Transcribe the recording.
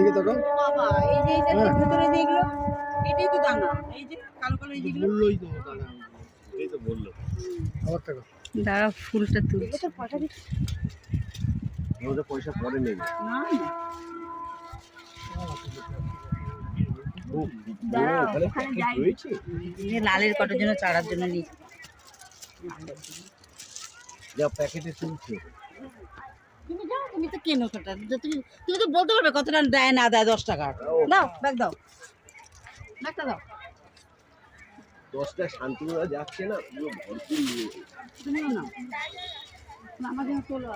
এদিকে তাকাও। বাবা এই যে এইটা হ্যাঁ। এটাই তো দানা। এই যে কালো কালো এই যেগুলো বললোই তো দাদা এই তো বলল। আবার টাকা দাঁড়া ফুলটা তুলছি এগুলো পয়সা দিচ্ছে? ওদের পয়সা পরে নেবে। না। না। ও, দাঁড়াও, ওখানে ওখানে প্যাকেট যাই। রয়েছে? এই যে লালের কটার জন্য চারার জন্য নিই। যা প্যাকেটে তুলছে। তুমি তো কেনো কটা তুমি তুমি তো বলতে পারবে কতটা দেয় না দেয় দশ টাকা। দাও ব্যাগ দাও। ব্যাগটা দাও। দশটা শান্তিপুরা যাচ্ছে না পুরো ভরপুর নিয়ে না, আমাদের তোলো